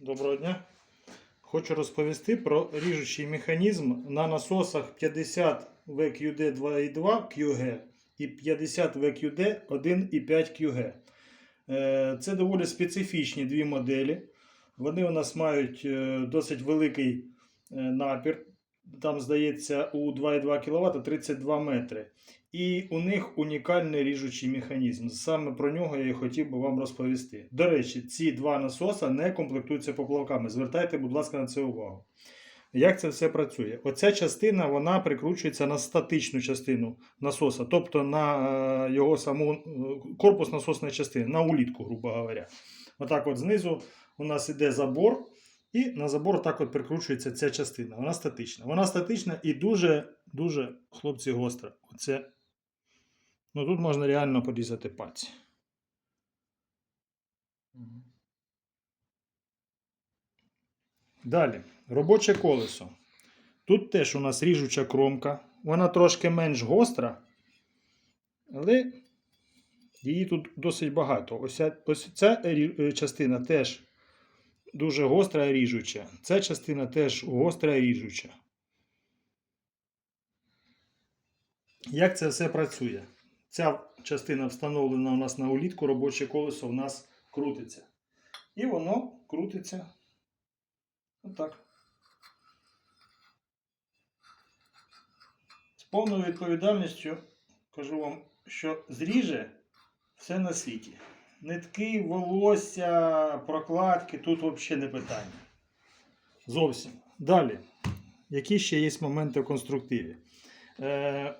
Доброго дня. Хочу розповісти про ріжучий механізм на насосах 50 VQD 2.2 QG і 50 VQD 1.5 QG. Це доволі специфічні дві моделі. Вони у нас мають е, досить великий е, напір. Там, здається, у 2,2 кВт 32 метри. І у них унікальний ріжучий механізм. Саме про нього я і хотів би вам розповісти. До речі, ці два насоса не комплектуються поплавками. Звертайте, будь ласка, на це увагу. Як це все працює? Оця частина вона прикручується на статичну частину насоса, тобто на е, його саму е, корпус насосної частини, на улітку, грубо говоря. Отак от знизу у нас іде забор, і на забор так от прикручується ця частина. Вона статична. Вона статична і дуже, дуже, хлопці, гостра. Оце, ну тут можна реально порізати пальці. Далі, робоче колесо. Тут теж у нас ріжуча кромка. Вона трошки менш гостра, але її тут досить багато. Ось, ця- ось ця е, частина теж дуже гостра і ріжуча. Ця частина теж гостра і ріжуча. Як це все працює? Ця частина встановлена у нас на улітку, робоче колесо у нас крутиться. І воно крутиться отак. З повною відповідальністю кажу вам, що зріже все на світі. Нитки, волосся, прокладки тут взагалі не питання. Зовсім. Далі. Які ще є моменти в конструктиві? Е,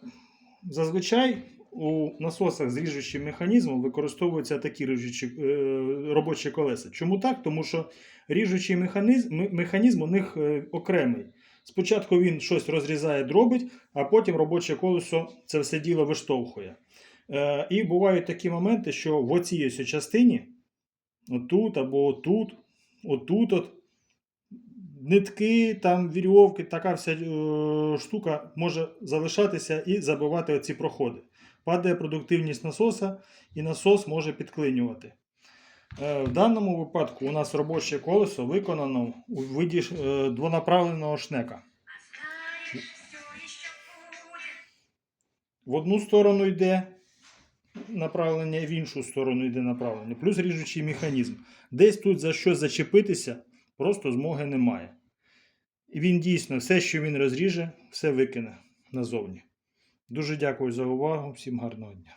зазвичай у насосах з ріжучим механізмом використовуються такі ріжучі, е, робочі колеса. Чому так? Тому що ріжучий механізм, механізм у них е, окремий. Спочатку він щось розрізає, дробить, а потім робоче колесо це все діло виштовхує. Е, і бувають такі моменти, що в оцій ось частині, отут або отут, отут, от, нитки, там вірьовки, така вся е, штука може залишатися і забивати оці проходи. Падає продуктивність насоса, і насос може підклинювати. Е, В даному випадку у нас робоче колесо виконано у виді двонаправленого шнека. В одну сторону йде направлення, в іншу сторону йде направлення, плюс ріжучий механізм. Десь тут за щось зачепитися просто змоги немає. І він дійсно все, що він розріже, все викине назовні. Дуже дякую за увагу. Всім гарного дня.